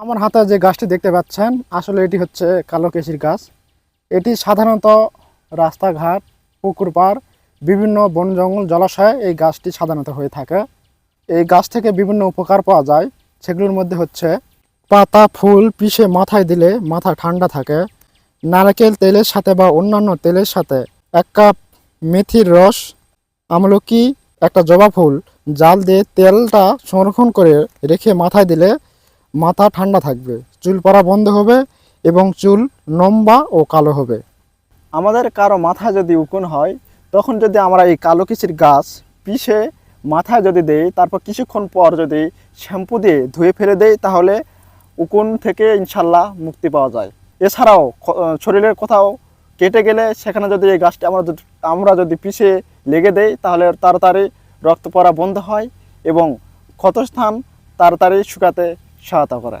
আমার হাতে যে গাছটি দেখতে পাচ্ছেন, আসলে এটি হচ্ছে কালো কেশির গাছ। এটি সাধারণত রাস্তাঘাট, পুকুর পাড়, বিভিন্ন বন জঙ্গল, জলাশয়ে এই গাছটি সাধারণত হয়ে থাকে। এই গাছ থেকে বিভিন্ন উপকার পাওয়া যায়। সেগুলোর মধ্যে হচ্ছে পাতা, ফুল পিষে মাথায় দিলে মাথা ঠান্ডা থাকে। নারকেল তেলের সাথে বা অন্যান্য তেলের সাথে এক কাপ মেথির রস, আমলকি, একটা জবা ফুল, জাল দিয়ে তেলটা সংরক্ষণ করে রেখে মাথায় দিলে মাথা ঠান্ডা থাকবে, চুল পড়া বন্ধ হবে এবং চুল লম্বা ও কালো হবে। আমাদের কারও মাথায় যদি উকুন হয়, তখন যদি আমরা এই কালো কিচির গাছ পিষে মাথায় যদি দেই, তারপর কিছুক্ষণ পর যদি শ্যাম্পু দিয়ে ধুয়ে ফেলে দেই, তাহলে উকুন থেকে ইনশাল্লাহ মুক্তি পাওয়া যায়। এছাড়াও শরীরের কোথাও কেটে গেলে সেখানে যদি এই গাছটি আমরা আমরা যদি পিষে লেগে দেই, তাহলে তাড়াতাড়ি রক্ত পড়া বন্ধ হয় এবং ক্ষতস্থান তাড়াতাড়ি শুকাতে সহায়তা করে।